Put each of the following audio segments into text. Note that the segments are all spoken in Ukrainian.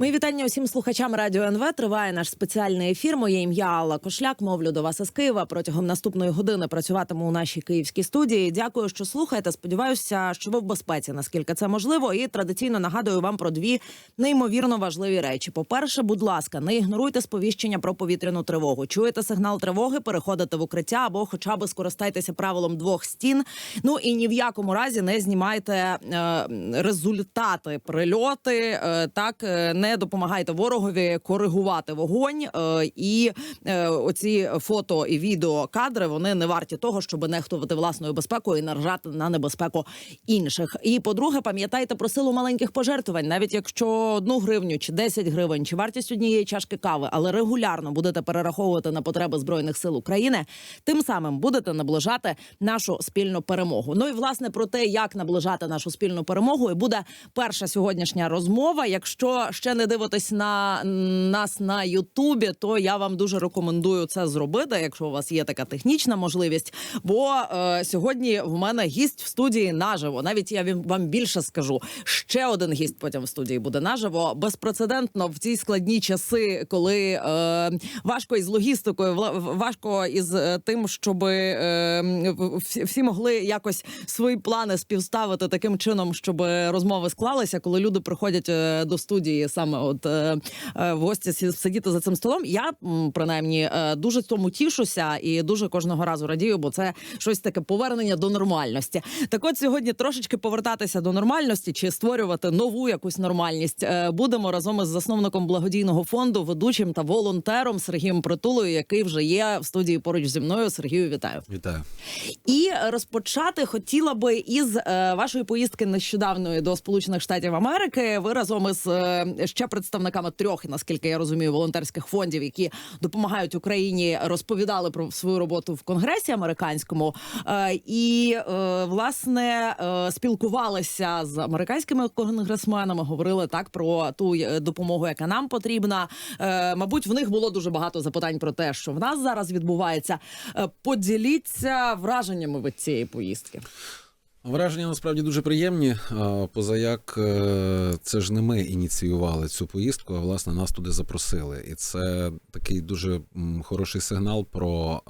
Мої вітання усім слухачам радіо НВ. Триває наш спеціальний ефір. Моє ім'я Алла Кошляк. Мовлю до вас із Києва. Протягом наступної години працюватиму у нашій київській студії. Дякую, що слухаєте. Сподіваюся, що ви в безпеці, наскільки це можливо. І традиційно нагадую вам про дві неймовірно важливі речі. По перше, будь ласка, не ігноруйте сповіщення про повітряну тривогу. Чуєте сигнал тривоги, переходите в укриття або, хоча б скористайтеся правилом двох стін. Ну і ні в якому разі не знімайте е, результати прильоти. Е, так е, не допомагайте ворогові коригувати вогонь. Е, і е, оці фото і відеокадри вони не варті того, щоб нехтувати власною безпекою і наражати на небезпеку інших. І по-друге, пам'ятайте про силу маленьких пожертвувань, навіть якщо одну гривню чи 10 гривень, чи вартість однієї чашки кави, але регулярно будете перераховувати на потреби збройних сил України, тим самим будете наближати нашу спільну перемогу. Ну і власне про те, як наближати нашу спільну перемогу, і буде перша сьогоднішня розмова. Якщо ще не дивитесь на нас на Ютубі, то я вам дуже рекомендую це зробити, якщо у вас є така технічна можливість. Бо е, сьогодні в мене гість в студії наживо. Навіть я вам- більше скажу. Ще один гість потім в студії буде наживо. Безпрецедентно в ці складні часи, коли е, важко із логістикою, важко із е, тим, щоб е, всі, всі могли якось свої плани співставити таким чином, щоб розмови склалися, коли люди приходять е, до студії саме от е, е, в гості сидіти за цим столом. Я принаймні е, дуже цьому тішуся і дуже кожного разу радію, бо це щось таке повернення до нормальності. Так, от сьогодні трошечки повертатися до нормальності чи створювати нову якусь нормальність. е, Будемо разом із засновником благодійного фонду, ведучим та волонтером Сергієм Притулою, який вже є в студії поруч зі мною. Сергію, вітаю. Вітаю. І розпочати хотіла би із е, вашої поїздки нещодавної до Сполучених Штатів Америки. Ви разом із е, ще представниками трьох, наскільки я розумію, волонтерських фондів, які допомагають Україні, розповідали про свою роботу в конгресі американському. Е, і е, власне е, спілкувалися з американськими конгресменами, говорили так про ту допомогу, яка нам потрібна. Мабуть, в них було дуже багато запитань про те, що в нас зараз відбувається. Поділіться враженнями від цієї поїздки. Враження насправді дуже приємні. Позаяк е, це ж не ми ініціювали цю поїздку, а власне нас туди запросили. І це такий дуже хороший сигнал про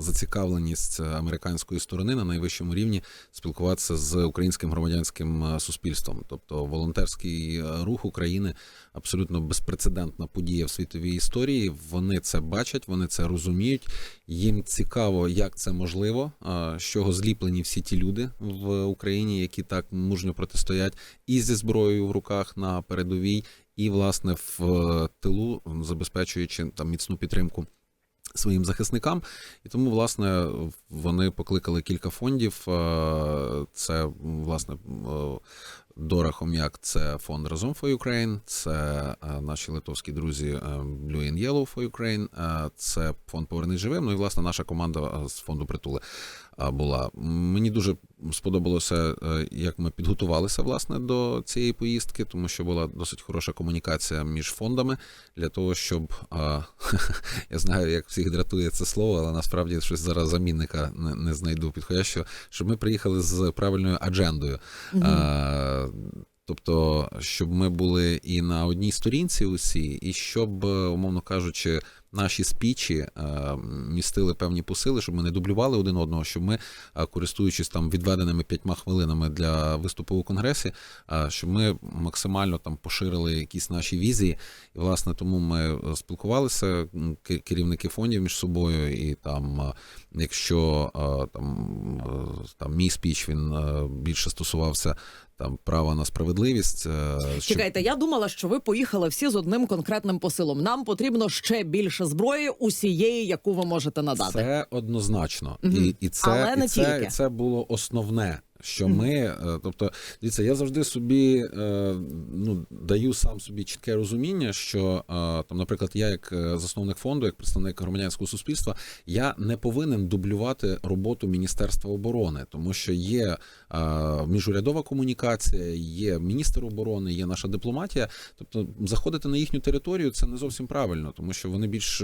зацікавленість американської сторони на найвищому рівні спілкуватися з українським громадянським е, суспільством. Тобто волонтерський е, рух України абсолютно безпрецедентна подія в світовій історії. Вони це бачать, вони це розуміють. Їм цікаво, як це можливо, з чого зліплені всі ті люди в Україні, які так мужньо протистоять, і зі зброєю в руках на передовій, і власне в е, тилу, забезпечуючи там міцну підтримку. Своїм захисникам, і тому власне вони покликали кілька фондів. Е, Це власне е, Дора Хом'як, це фонд Разом for Ukraine, це е, наші литовські друзі е, Blue and Yellow for Ukraine, е, це фонд Повернись живим. Ну і власне наша команда з фонду притули була. Мені дуже сподобалося, е, як ми підготувалися власне до цієї поїздки, тому що була досить хороша комунікація між фондами для того, щоб я знаю, як всіх дратує це слово, але насправді щось зараз замінника не, знайду підходящого, щоб ми приїхали з правильною аджендою. Тобто, щоб ми були і на одній сторінці усі, і щоб, е, умовно кажучи, наші спічі е, містили певні посили, щоб ми не дублювали один одного, щоб ми, е, користуючись там відведеними п'ятьма хвилинами для виступу у конгресі, е, щоб ми максимально там поширили якісь наші візії. І власне тому ми спілкувалися керівники фондів між собою, і там, якщо там, там мій спіч він більше стосувався там права на справедливість. е, щоб- Чекайте, я думала, що ви поїхали всі з одним конкретним посилом. Нам потрібно ще більше зброї, усієї, яку ви можете надати. Це однозначно, Мгм. і, і це Але не це, тільки. це було основне. Що ми, е, тобто, дивіться, я завжди собі е, ну, даю сам собі чітке розуміння, що е, там, наприклад, я, як засновник фонду, як представник громадянського суспільства, я не повинен дублювати роботу Міністерства оборони, тому що є міжурядова комунікація, є міністр оборони, є наша дипломатія. Тобто, заходити на їхню територію це не зовсім правильно, тому що вони більш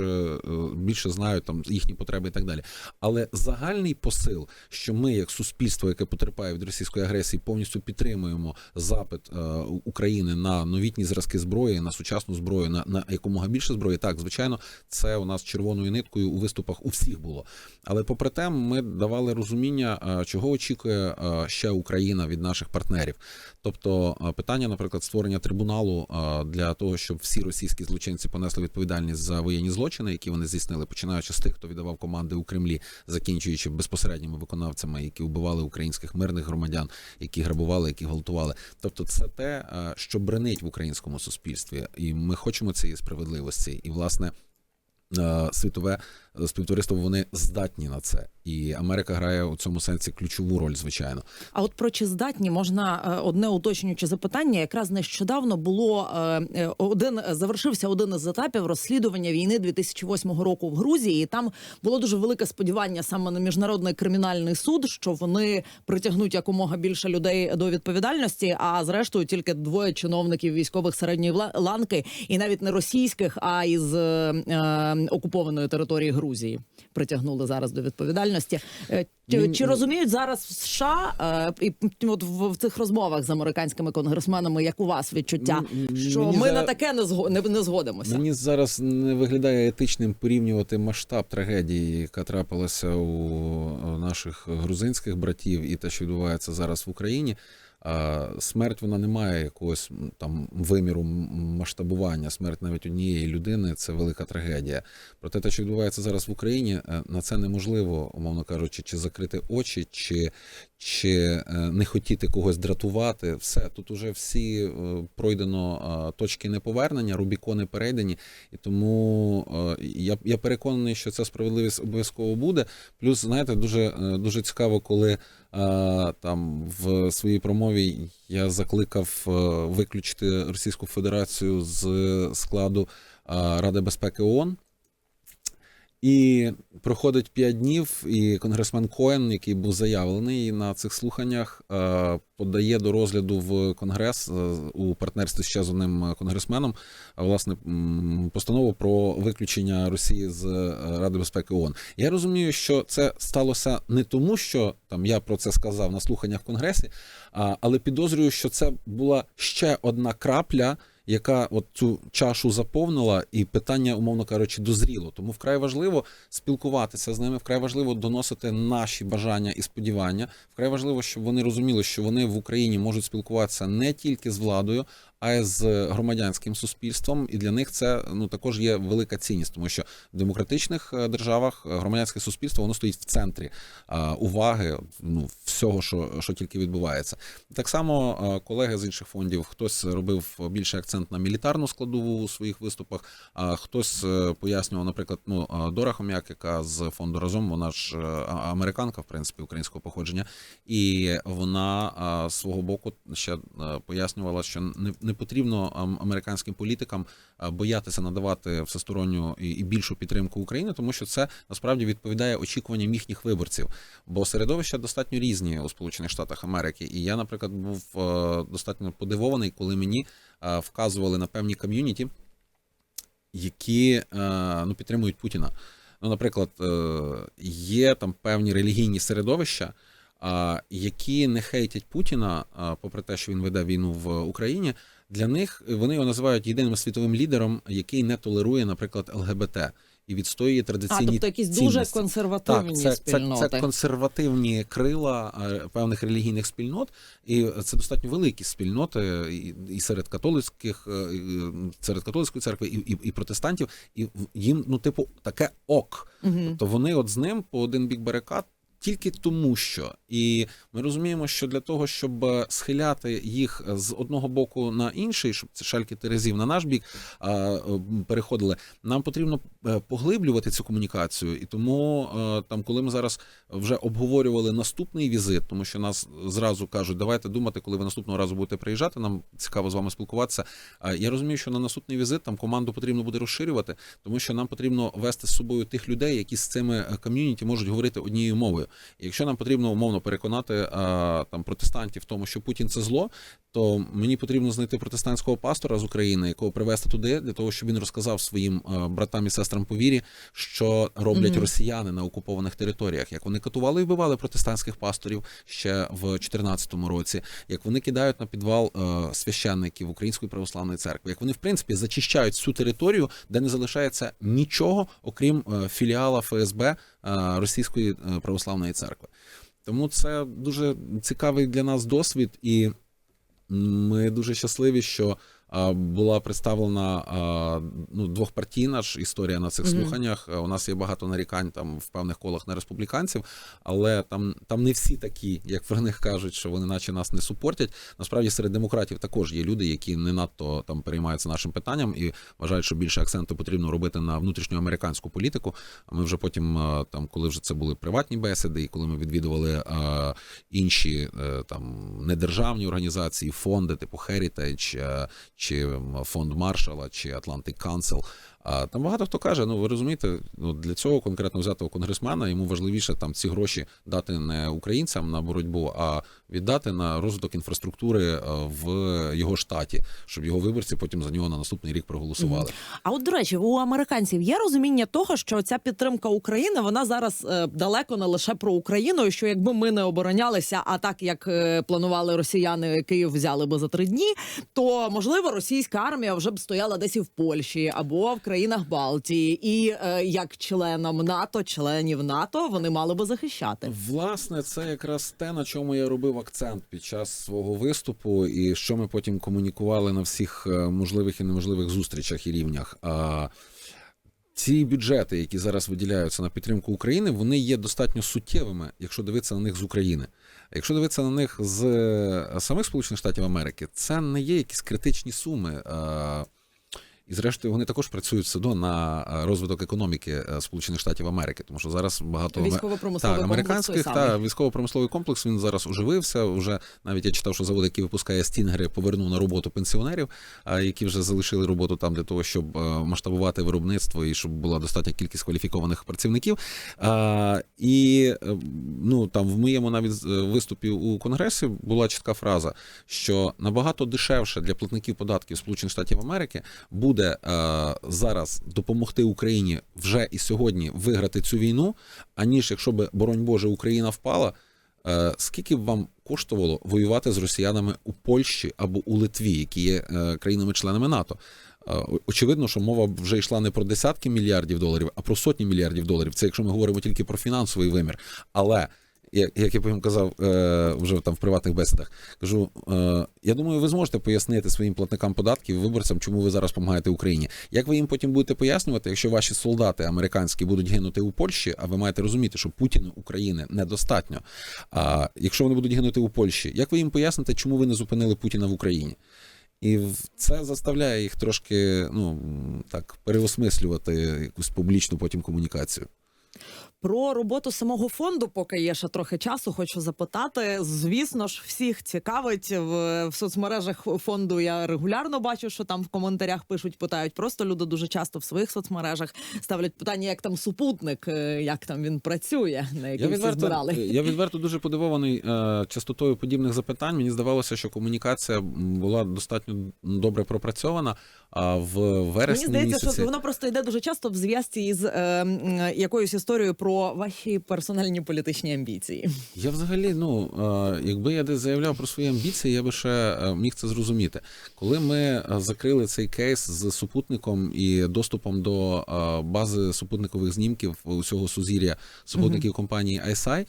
більше знають там їхні потреби і так далі. Але загальний посил, що ми, як суспільство, яке потерпає потерпає від російської агресії, повністю підтримуємо запит е, України на новітні зразки зброї, на сучасну зброю, на, на якомога більше зброї. Так, звичайно, це у нас червоною ниткою у виступах у всіх було. Але попри те, ми давали розуміння, е, чого очікує е, ще Україна від наших партнерів. Тобто питання, наприклад, створення трибуналу для того, щоб всі російські злочинці понесли відповідальність за воєнні злочини, які вони здійснили, починаючи з тих, хто віддавав команди у Кремлі, закінчуючи безпосередніми виконавцями, які вбивали українських мирних громадян, які грабували, які гвалтували. Тобто, це те, е, що бренить в українському суспільстві, і ми хочемо цієї справедливості. І власне е, світове співтовариство вони здатні на це, і Америка грає у цьому сенсі ключову роль, звичайно. А от про чи здатні можна е, одне уточнююче запитання. Якраз нещодавно було е, е, один завершився один із етапів розслідування війни 2008 року в Грузії. І там було дуже велике сподівання саме на міжнародний кримінальний суд, що вони притягнуть якомога більше людей до відповідальності. А зрештою тільки двоє чиновників військових середньої ланки, і навіть не російських, а із е, е, окупованої території Грузії притягнули зараз до відповідальності. Е, Чи, чи розуміють зараз в США е, і от в, цих розмовах з американськими конгресменами, як у вас відчуття, що мені ми за- на таке не зго не, не згодимося? Мені зараз не виглядає етичним порівнювати масштаб трагедії, яка трапилася у наших грузинських братів, і те, що відбувається зараз в Україні. Смерть вона не має якогось там виміру масштабування. Смерть навіть однієї людини це велика трагедія. Проте те, що відбувається зараз в Україні, е, на це неможливо, умовно кажучи, чи закрити очі, чи, чи е, не хотіти когось дратувати. Все тут уже всі е, пройдено точки неповернення, рубікони перейдені, і тому я, я переконаний, що ця справедливість обов'язково буде. Плюс, знаєте, дуже, дуже цікаво, коли там в своїй промові я закликав е, виключити Російську Федерацію з складу Ради безпеки ООН. І проходить 5 днів, і конгресмен Коен, який був заявлений на цих слуханнях, е, подає до розгляду в конгрес е, у партнерстві ще з одним конгресменом, власне постанову про виключення Росії з е, Ради безпеки ООН. Я розумію, що це сталося не тому, що там я про це сказав на слуханнях в конгресі, але підозрюю, що це була ще одна крапля яка от цю чашу заповнила, і питання, умовно кажучи, дозріло. Тому вкрай важливо спілкуватися з ними, вкрай важливо доносити наші бажання і сподівання. Вкрай важливо, щоб вони розуміли, що вони в Україні можуть спілкуватися не тільки з владою, а й з громадянським суспільством. І для них це ну також є велика цінність, тому що в демократичних е, державах е, громадянське суспільство воно стоїть в центрі а, уваги ну, всього, що, що тільки відбувається. Так само е, колеги з інших фондів, хтось робив більше акцент на мілітарну складову у своїх виступах, а хтось е, пояснював, наприклад, ну е, Дора Хом'як, яка з фонду разом, вона ж е, американка, в принципі, українського походження, і вона свого боку ще е, пояснювала, що не, не потрібно американським політикам боятися надавати всесторонню і, більшу підтримку України, тому що це насправді відповідає очікуванням їхніх виборців. Бо середовища достатньо різні у Сполучених Штатах Америки. І я, наприклад, був е, достатньо подивований, коли мені е, вказували на певні ком'юніті, які е, ну, підтримують Путіна. Ну, наприклад, е, є там певні релігійні середовища, які не хейтять Путіна, попри те, що він веде війну в Україні. Для них вони його називають єдиним світовим лідером, який не толерує, наприклад, ЛГБТ і відстоює А традиційні тобто якісь дуже консервативні Так, це, це, спільноти. це консервативні крила е, певних релігійних спільнот, і це достатньо великі спільноти і, серед католицьких, е, і, серед католицької церкви, і, і, і протестантів, і їм, ну, типу, таке ок. Мгм. Тобто вони от з ним по один бік барикад. Тільки тому, що і ми розуміємо, що для того, щоб е, схиляти їх з одного боку на інший, щоб ці шальки терезів на наш бік е, переходили, нам потрібно е, поглиблювати цю комунікацію. І тому е, там, коли ми зараз вже обговорювали наступний візит, тому що нас зразу кажуть, давайте думати, коли ви наступного разу будете приїжджати. Нам цікаво з вами спілкуватися. А Я розумію, що на наступний візит там команду потрібно буде розширювати, тому що нам потрібно вести з собою тих людей, які з цими е, ком'юніті можуть говорити однією мовою. І якщо нам потрібно умовно переконати е, там протестантів в тому, що Путін це зло, то мені потрібно знайти протестантського пастора з України, якого привезти туди, для того, щоб він розказав своїм е, братам і сестрам по вірі, що роблять Мгм. росіяни на окупованих територіях, як вони катували і вбивали протестантських пасторів ще в 2014 році, як вони кидають на підвал е, священників Української православної церкви, як вони в принципі зачищають всю територію, де не залишається нічого, окрім е, філіала ФСБ Російської е, православної церкви. Тому це дуже цікавий для нас досвід, і ми дуже щасливі, що була представлена ну, двохпартійна ж історія на цих Мгм. слуханнях. А У нас є багато нарікань там в певних колах на республіканців, але там, там не всі такі, як про них кажуть, що вони наче нас не супортять. Насправді серед демократів також є люди, які не надто там переймаються нашим питанням і вважають, що більше акценту потрібно робити на внутрішньоамериканську політику. А ми вже потім, там, коли вже це були приватні бесіди, і коли ми відвідували а, інші е, там недержавні організації, фонди, типу Heritage, е, чи фонд Маршала, чи Atlantic Council, а там багато хто каже: ну ви розумієте, ну для цього конкретно взятого конгресмена йому важливіше там ці гроші дати не українцям на боротьбу, а віддати на розвиток інфраструктури е, в його штаті, щоб його виборці потім за нього на наступний рік проголосували. А от до речі, у американців є розуміння того, що ця підтримка України вона зараз е, далеко не лише про Україну, що якби ми не оборонялися, а так як е, планували росіяни, Київ взяли би за три дні, то можливо російська армія вже б стояла десь і в Польщі або в країнах Балтії, і е, як членам НАТО, членів НАТО, вони мали би захищати. Власне, це якраз те, на чому я робив акцент під час свого виступу, і що ми потім комунікували на всіх е, можливих і неможливих зустрічах і рівнях. А ці бюджети, які зараз виділяються на підтримку України, вони є достатньо суттєвими, якщо дивитися на них з України. Якщо дивитися на них з е, самих Сполучених Штатів Америки, це не є якісь критичні суми. І зрештою вони також працюють все одно на е, розвиток економіки е, Сполучених Штатів Америки, тому що зараз багато так, американських та військово-промисловий комплекс він зараз оживився. Уже навіть я читав, що завод, який випускає стінгери, повернув на роботу пенсіонерів, а які вже залишили роботу там для того, щоб е, масштабувати виробництво і щоб була достатня кількість кваліфікованих працівників. А, і ну там в моєму навіть виступі у конгресі була чітка фраза, що набагато дешевше для платників податків Сполучених Штатів Америки буде е, зараз допомогти Україні вже і сьогодні виграти цю війну, аніж якщо би, боронь Боже, Україна впала. Е, скільки б вам коштувало воювати з росіянами у Польщі або у Литві, які є е, країнами-членами НАТО? Е, очевидно, що мова вже йшла не про десятки мільярдів доларів, а про сотні мільярдів доларів. Це якщо ми говоримо тільки про фінансовий вимір. Але як я потім казав е, вже там в приватних бесідах, кажу: е, я думаю, ви зможете пояснити своїм платникам податків, виборцям, чому ви зараз допомагаєте Україні. Як ви їм потім будете пояснювати, якщо ваші солдати американські будуть гинути у Польщі, а ви маєте розуміти, що Путіну України недостатньо. А якщо вони будуть гинути у Польщі, як ви їм поясните, чому ви не зупинили Путіна в Україні? І це заставляє їх трошки ну так переосмислювати якусь публічну потім комунікацію. Про роботу самого фонду, поки є ще трохи часу, хочу запитати. Звісно ж, всіх цікавить в, в соцмережах фонду. Я регулярно бачу, що там в коментарях пишуть, питають. Просто люди дуже часто в своїх соцмережах ставлять питання, як там супутник, е, як там він працює, на який Я відверто, збирали. я відверто дуже подивований е, частотою подібних запитань. Мені здавалося, що комунікація була достатньо добре пропрацьована. А в вересні Мені здається, місяці... що воно просто йде дуже часто в зв'язці із е, м, якоюсь історією про ваші персональні політичні амбіції. Я взагалі, ну е, якби я десь заявляв про свої амбіції, я би ще е, міг це зрозуміти. Коли ми е, закрили цей кейс з супутником і доступом до бази супутникових знімків усього сузір'я супутників компанії ISI,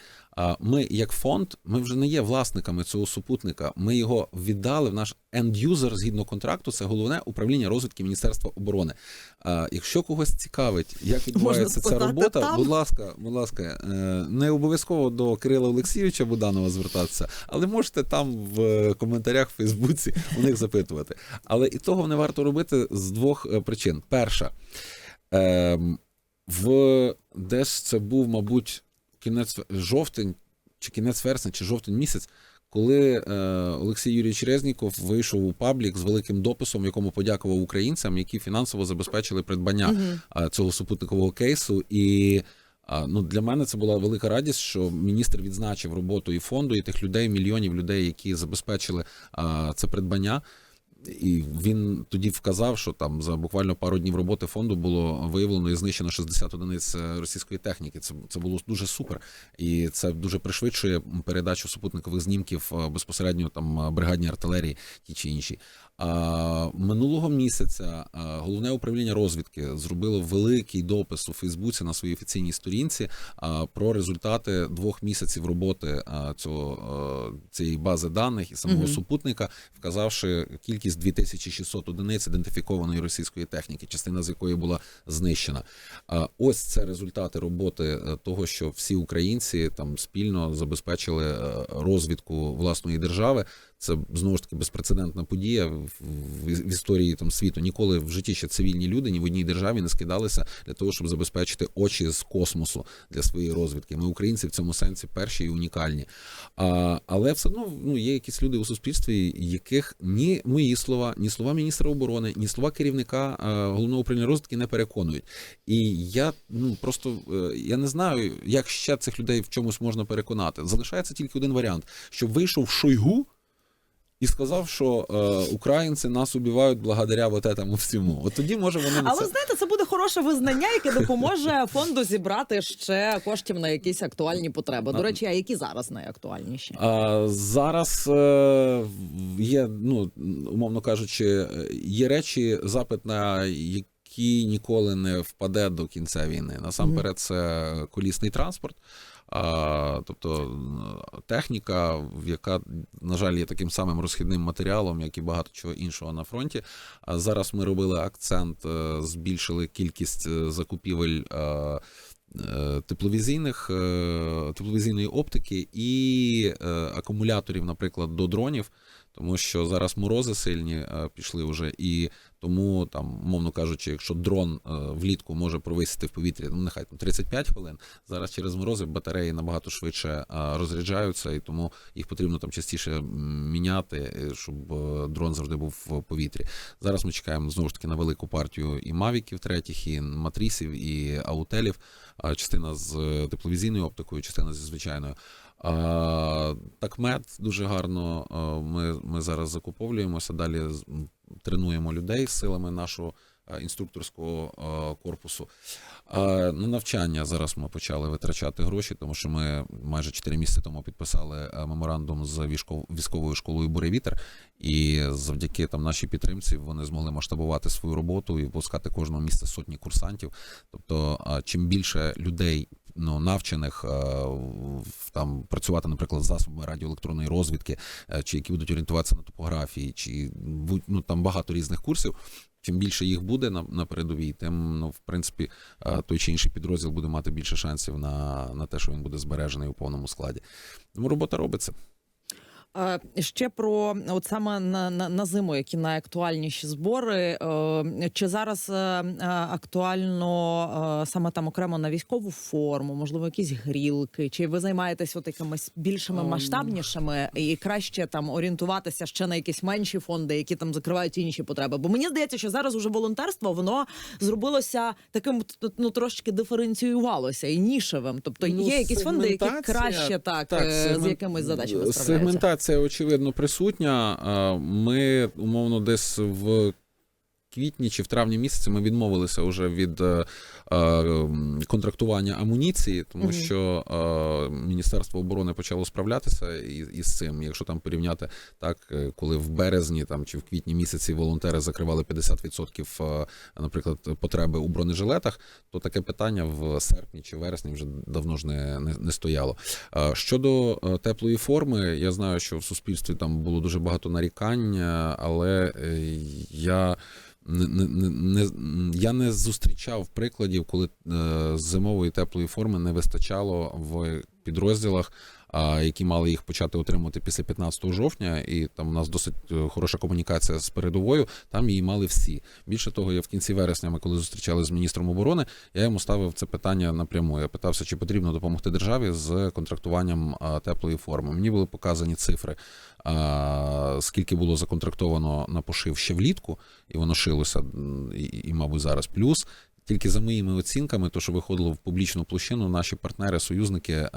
ми, як фонд, ми вже не є власниками цього супутника. Ми його віддали в наш енд-юзер згідно контракту. Це головне управління розвідки Міністерства оборони. Якщо когось цікавить, як відбувається ця робота, там. будь ласка, будь ласка, е, не обов'язково до Кирила Олексійовича Буданова звертатися, але можете там в коментарях в Фейсбуці у них запитувати. Але і того не варто робити з двох е, причин. Перша, ем, в десь це був, мабуть, кінець жовтень, чи кінець вересня, чи жовтень місяць. Коли е, Олексій Юрійович Резніков вийшов у паблік з великим дописом, якому подякував українцям, які фінансово забезпечили придбання Мгм. цього супутникового кейсу, і А, ну для мене це була велика радість, що міністр відзначив роботу і фонду, і тих людей, мільйонів людей, які забезпечили а, це придбання. І він тоді вказав, що там за буквально пару днів роботи фонду було виявлено і знищено 60 одиниць е, російської техніки. Це це було дуже супер, і це дуже пришвидшує передачу супутникових знімків е, безпосередньо там бригадні бригадній артилерії, ті чи інші. Минулого місяця головне управління розвідки зробило великий допис у Фейсбуці на своїй офіційній сторінці про результати двох місяців роботи цього цієї бази даних і самого Мгм. супутника, вказавши кількість 2600 одиниць ідентифікованої російської техніки, частина з якої була знищена. Ось це результати роботи е, того, що всі українці там спільно забезпечили е, розвідку власної держави. Це знову ж таки безпрецедентна подія в, історії там світу. Ніколи в житті ще цивільні люди ні в одній державі не скидалися для того, щоб забезпечити очі з космосу для своєї розвідки. Ми, українці, в цьому сенсі перші і унікальні. А, але все одно ну, є якісь люди у суспільстві, яких ні мої слова, ні слова міністра оборони, ні слова керівника головного управління розвідки не переконують. І я ну просто е, я не знаю, як ще цих людей в чомусь можна переконати. Залишається тільки один варіант: щоб вийшов Шойгу і сказав, що е, українці нас убивають благодаря вот этому всьому. От тоді може вони на Але це. знаєте, це буде хороше визнання, яке допоможе фонду зібрати ще коштів на якісь актуальні потреби. До речі, а які зараз найактуальніші? А, зараз е, є, ну умовно кажучи, є речі, запит на які ніколи не впаде до кінця війни. Насамперед, це колісний транспорт. А, тобто техніка, яка, на жаль, є таким самим розхідним матеріалом, як і багато чого іншого на фронті. А зараз ми робили акцент, е, збільшили кількість е, закупівель. е, Тепловізійних тепловізійної оптики і акумуляторів, наприклад, до дронів, тому що зараз морози сильні е, пішли вже, і тому там, мовно кажучи, якщо дрон е, влітку може провисіти в повітрі, ну нехай там 35 хвилин. Зараз через морози батареї набагато швидше е, розряджаються, і тому їх потрібно там частіше міняти, щоб дрон завжди був в повітрі. Зараз ми чекаємо знову ж таки на велику партію і мавіків третіх, і матрісів, і аутелів. Частина з тепловізійною оптикою, частина зі звичайною. Такмет дуже гарно. Ми, ми зараз закуповуємося. Далі тренуємо людей силами нашого інструкторського корпусу. А, на навчання зараз ми почали витрачати гроші, тому що ми майже 4 місяці тому підписали меморандум з військов- військовою школою Буревітер, і завдяки там нашій підтримці вони змогли масштабувати свою роботу і випускати кожного місця сотні курсантів. Тобто, чим більше людей ну, навчених е, там працювати, наприклад, з засобами радіоелектронної розвідки, е, чи які будуть орієнтуватися на топографії, чи ну, там багато різних курсів. Чим більше їх буде на, на передовій, тим ну, в принципі е, той чи інший підрозділ буде мати більше шансів на, на те, що він буде збережений у повному складі. Тому робота робиться. Ще про от саме на, на, на зиму, які найактуальніші збори. Е, Чи зараз е, е, актуально саме там окремо на військову форму, можливо, якісь грілки? Чи ви займаєтесь от якимись більшими Ем. масштабнішими і краще там орієнтуватися ще на якісь менші фонди, які там закривають інші потреби? Бо мені здається, що зараз уже волонтерство воно зробилося таким ну трошки диференціювалося і нішевим. Тобто Ну, є якісь фонди, які краще так, так, з якимись задачами справляються. Сегментація, очевидно, присутня. Ми, умовно, десь в квітні чи в травні місяці ми відмовилися вже від е, е, контрактування амуніції, тому Мгм. що е, Міністерство оборони почало справлятися із, із цим. Якщо там порівняти так, е, коли в березні там чи в квітні місяці волонтери закривали 50%, е, наприклад, потреби у бронежилетах, то таке питання в серпні чи вересні вже давно ж не, не, не стояло. Е, Щодо е, теплої форми, я знаю, що в суспільстві там було дуже багато нарікань, але я. Не, не, не, я не зустрічав прикладів, коли е, зимової теплої форми не вистачало в підрозділах, які мали їх почати отримувати після 15 жовтня, і там у нас досить е, хороша комунікація з передовою. Там її мали всі. Більше того, я в кінці вересня, ми коли зустрічалися з міністром оборони, я йому ставив це питання напряму. Я питався, чи потрібно допомогти державі з контрактуванням теплої форми. Мені були показані цифри, скільки було законтрактовано на пошив ще влітку, і воно шилося, і, і мабуть, зараз плюс. тільки за моїми оцінками, то що виходило в публічну площину, наші партнери, союзники.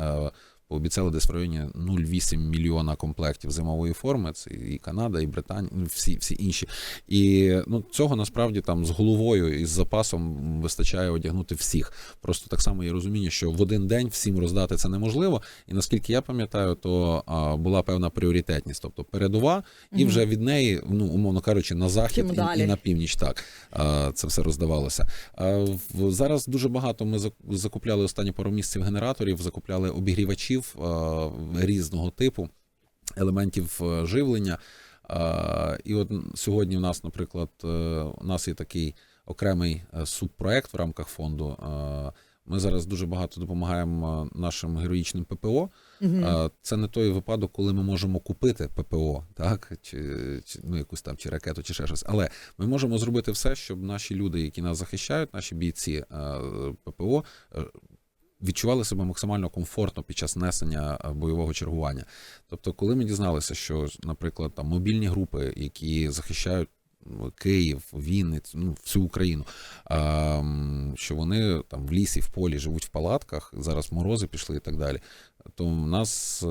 Пообіцяли десь в районі 0,8 мільйона комплектів зимової форми. Це і Канада, і Британія, ну, всі, всі інші. І ну, цього насправді там з головою і з запасом вистачає одягнути всіх. Просто так само є розуміння, що в один день всім роздати це неможливо. І наскільки я пам'ятаю, то а, була певна пріоритетність, тобто передова, і вже від неї, ну умовно кажучи, на захід і, і на північ. Так а, це все роздавалося. А, в- зараз дуже багато ми закупляли останні пару місяців генераторів, закупляли обігрівачів а, різного типу, елементів е, живлення. І от сьогодні у нас, наприклад, е, у нас є такий окремий е, субпроект в рамках фонду. Ми зараз дуже багато допомагаємо е, нашим героїчним ППО. А, Це не той випадок, коли ми можемо купити ППО, так чи, чи ну якусь там чи ракету, чи ще щось. Але ми можемо зробити все, щоб наші люди, які нас захищають, наші бійці е, ППО. Відчували себе максимально комфортно під час несення е, бойового чергування. Тобто, коли ми дізналися, що, наприклад, там мобільні групи, які захищають ну, Київ, Вінницю, ну всю Україну, а, що вони там в лісі, в полі живуть в палатках, зараз морози пішли і так далі. То в нас е,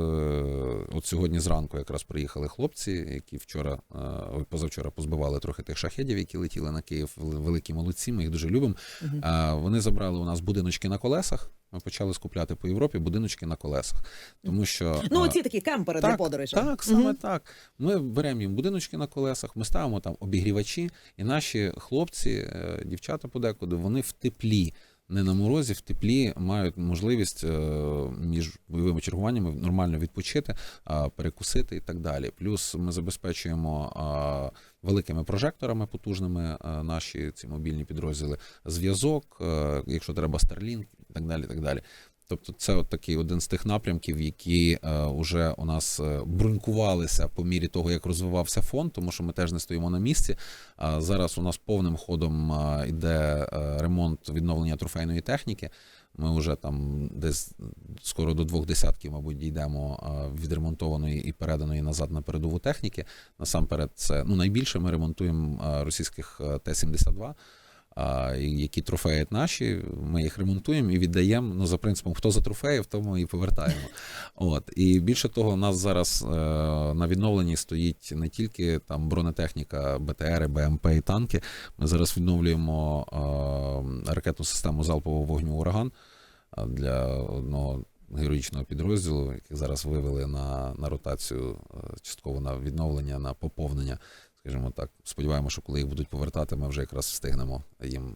от сьогодні зранку якраз приїхали хлопці, які вчора, е, позавчора позбивали трохи тих шахедів, які летіли на Київ. Великі молодці, ми їх дуже любимо. А, Вони забрали у нас будиночки на колесах. Ми почали скупляти по Європі будиночки на колесах, тому що Ну, а, оці такі кемпери для подорожі. так, саме угу. так. Ми беремо їм будиночки на колесах, ми ставимо там обігрівачі, і наші хлопці, е, дівчата подекуди, вони в теплі. Не на морозі, в теплі мають можливість е, між бойовими чергуваннями нормально відпочити, перекусити і так далі. Плюс ми забезпечуємо великими прожекторами потужними наші ці мобільні підрозділи, зв'язок, е, якщо треба Starlink і так далі. Так далі. Тобто, це от такий один з тих напрямків, які е, уже у нас е, брунькувалися по мірі того, як розвивався фонд, тому що ми теж не стоїмо на місці. Зараз у нас повним ходом е, йде е, ремонт відновлення трофейної техніки. Ми вже там десь скоро до двох десятків, мабуть, дійдемо е, відремонтованої і переданої назад на передову техніки. Насамперед, це ну найбільше ми ремонтуємо е, російських е, Т-72. А, які трофеї наші, ми їх ремонтуємо і віддаємо. Ну за принципом, хто за трофеїв, тому і повертаємо. От і більше того, у нас зараз е, на відновленні стоїть не тільки там бронетехніка, БТРи, БМП і танки. Ми зараз відновлюємо е, ракетну систему залпового вогню ураган для одного героїчного підрозділу, який зараз вивели на, на ротацію, е, частково на відновлення, на поповнення. Скажімо так, сподіваємося, що коли їх будуть повертати, ми вже якраз встигнемо їм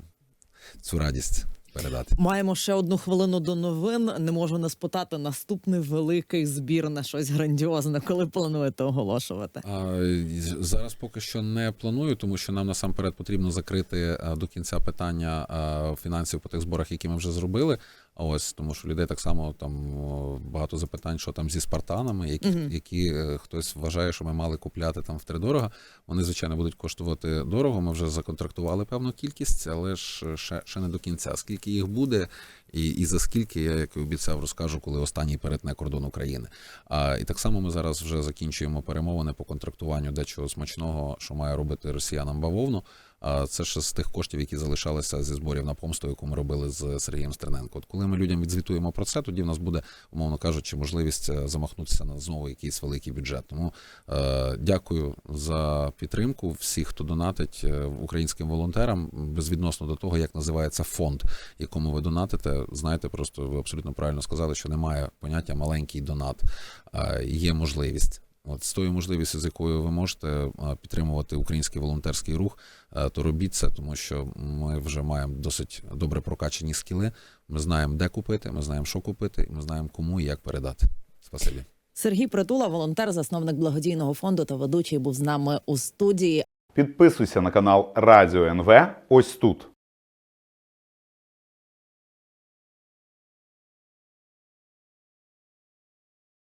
цю радість передати. Маємо ще одну хвилину до новин. Не можу не спитати наступний великий збір на щось грандіозне. Коли плануєте оголошувати? А, зараз поки що не планую, тому що нам насамперед потрібно закрити а, до кінця питання а, фінансів по тих зборах, які ми вже зробили. А ось тому, що людей так само там багато запитань, що там зі спартанами, які, Мгм. які е, хтось вважає, що ми мали купляти там втридорога. Вони звичайно будуть коштувати дорого. Ми вже законтрактували певну кількість, але ж ще, ще не до кінця. Скільки їх буде, і, і за скільки я як і обіцяв, розкажу, коли останній перетне кордон України. А і так само ми зараз вже закінчуємо перемовини по контрактуванню дечого смачного, що має робити росіянам бавовну. Це ще з тих коштів, які залишалися зі зборів на помсту, яку ми робили з Сергієм Стерненко. От коли ми людям відзвітуємо про це, тоді в нас буде, умовно кажучи, можливість е, замахнутися на знову якийсь великий бюджет. Тому е, дякую за підтримку всіх, хто донатить е, українським волонтерам, безвідносно до того, як називається фонд, якому ви донатите. Знаєте, просто ви абсолютно правильно сказали, що немає поняття маленький донат, а є можливість. От з тою можливістю, з якою ви можете підтримувати український волонтерський рух, то робіть це, тому що ми вже маємо досить добре прокачані скіли. Ми знаємо, де купити, ми знаємо, що купити, і ми знаємо, кому і як передати. Спасибі. Сергій Притула, волонтер, засновник благодійного фонду та ведучий, був з нами у студії. Підписуйся на канал Радіо НВ ось тут.